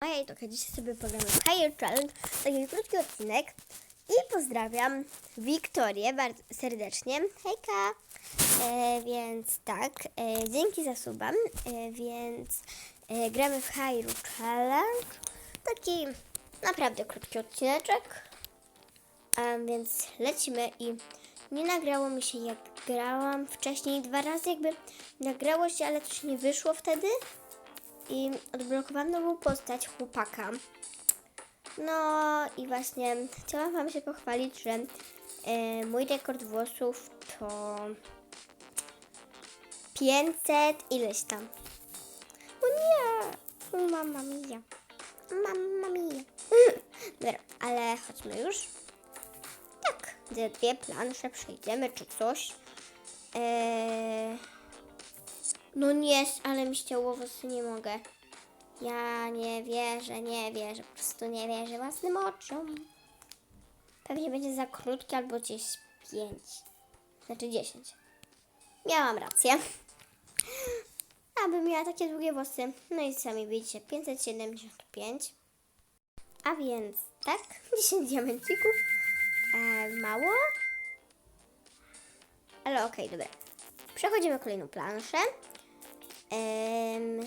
Hej, to dzisiaj sobie pogramy w Higher Challenge, taki krótki odcinek. I pozdrawiam Wiktorię bardzo serdecznie. Hejka! E, więc tak, e, dzięki za suba. E, więc e, gramy w Higher Challenge. Taki naprawdę krótki odcineczek. A więc lecimy i nie nagrało mi się jak grałam wcześniej dwa razy jakby nagrało się, ale coś nie wyszło wtedy i odblokowałam nową postać chłopaka. No i właśnie chciałam Wam się pochwalić, że e, mój rekord włosów to 500 ileś tam. O nie! Mamma mia. Mamma mia. Dobra, ale chodźmy już. Tak, dwie plansze przejdziemy czy coś. Eee... No nie, ale mi ścięło włosy, nie mogę. Ja nie wierzę, nie wierzę, po prostu nie wierzę własnym oczom. Pewnie będzie za krótki albo gdzieś 5. Znaczy 10. Miałam rację. Aby miała takie długie włosy. No i sami widzicie, 575. A więc tak, 10 diamencików. E, mało. Ale okej, dobra. Przechodzimy kolejną planszę. Em,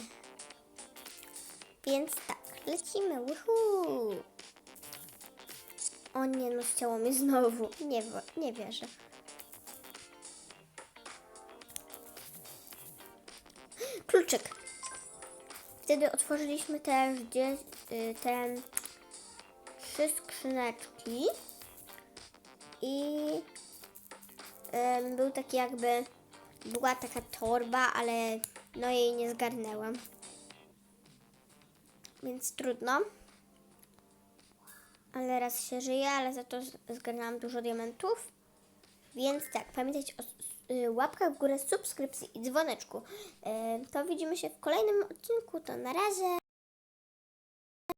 więc tak, lecimy. Woohoo! O nie, no chciało mi znowu. Nie, nie wierzę. Kluczyk. Wtedy otworzyliśmy też gdzie, y, te trzy skrzyneczki i był taki jakby była taka torba, ale no jej nie zgarnęłam. Więc trudno. Ale raz się żyje, ale za to zgarnęłam dużo diamentów. Więc tak, pamiętajcie o y, łapkach w górę, subskrypcji i dzwoneczku. Y, To widzimy się w kolejnym odcinku. To na razie.